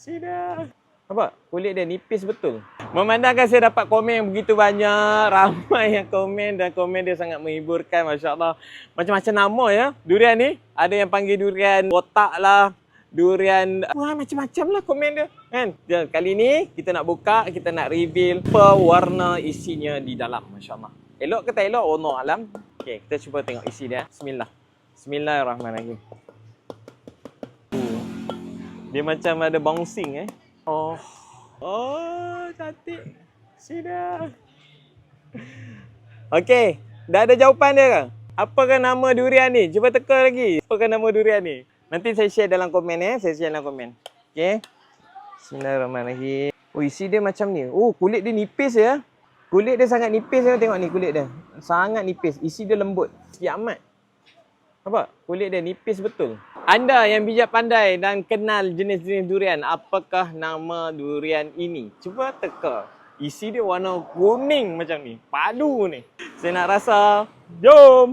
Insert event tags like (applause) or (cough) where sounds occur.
Sida. Apa? Kulit dia nipis betul. Memandangkan saya dapat komen yang begitu banyak, (laughs) ramai yang komen dan komen dia sangat menghiburkan, Masya Allah. Macam-macam nama ya, durian ni. Ada yang panggil durian botak lah, durian... Wah, macam-macam lah komen dia. Kan? Dan kali ni kita nak buka, kita nak reveal apa warna isinya di dalam, Masya Allah. Elok ke tak elok? Oh no, alam. Okay, kita cuba tengok isi dia. Bismillah. Bismillahirrahmanirrahim. Dia macam ada bouncing eh. Oh. Oh, cantik. Sida. Okey, dah ada jawapan dia ke? Apakah nama durian ni? Cuba teka lagi. Apakah nama durian ni? Nanti saya share dalam komen eh. Saya share dalam komen. Okey. Bismillahirrahmanirrahim. Oh, isi dia macam ni. Oh, kulit dia nipis ya. Kulit dia sangat nipis ya. Tengok ni kulit dia. Sangat nipis. Isi dia lembut. Sikit Apa? Kulit dia nipis betul. Anda yang bijak pandai dan kenal jenis-jenis durian, apakah nama durian ini? Cuba teka. Isi dia warna kuning macam ni. Padu ni. Saya nak rasa. Jom!